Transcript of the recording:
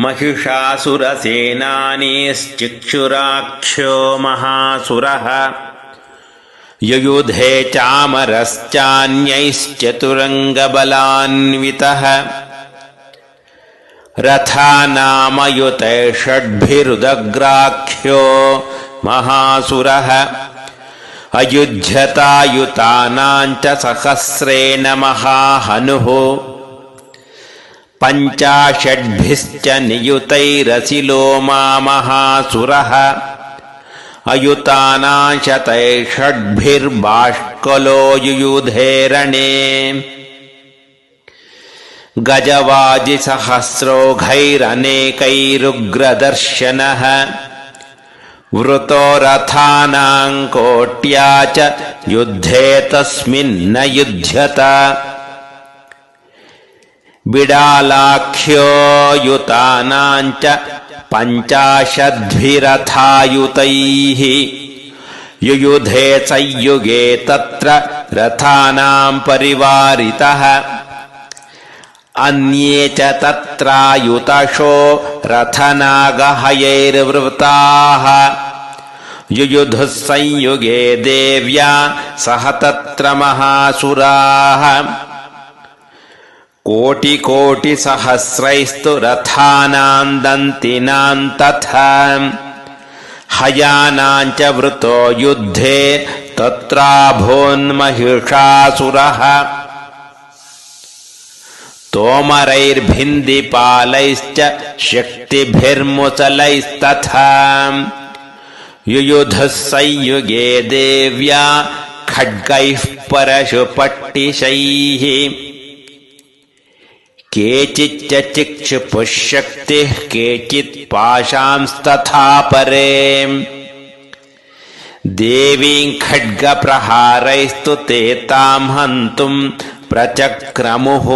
महिषासुरसेनानीश्चिक्षुराख्यो महासुरः। युयुधे चामरश्चान्यैश्चतुरङ्गबलान्वितः। रथानामयुते षड्भिरुदग्राख्यो महासुरः। अयुध्यतायुतानां च सहस्रेण महाहनुः पञ्चाषड्भिश्च नियुतैरसिलो मा महासुरः अयुतानां शतैषड्भिर्बाष्कलो युयुधेरणे। गजवाजिसहस्रोघैरनेकैरुग्रदर्शनः। वृतो रथानां कोट्या च युद्धे तस्मिन्न युध्यत बिडालाख्यो युतानां च पञ्चाशद्भिरथायुतैः युयुधे संयुगे तत्र रथानां परिवारितः अन्ये च तत्रायुतशो रथनागहयैर्वृताः युयुधुः संयुगे देव्या सह तत्र महासुराः कोटिकोटिसहस्रैस्तु रथानां दन्तिनां तथा हयानां च वृतो युद्धे तत्राभोन्महिषासुरः तोमरैर्भिन्दिपालैश्च शक्तिभिर्मुसलैस्तथा युयुधः संयुगे देव्या खड्गैः परशुपट्टिशैः केचिच्च चिक्षुपुः शक्तिः केचित् पाशांस्तथा परे देवीं खड्गप्रहारैस्तु ते तां हन्तुं प्रचक्रमुः।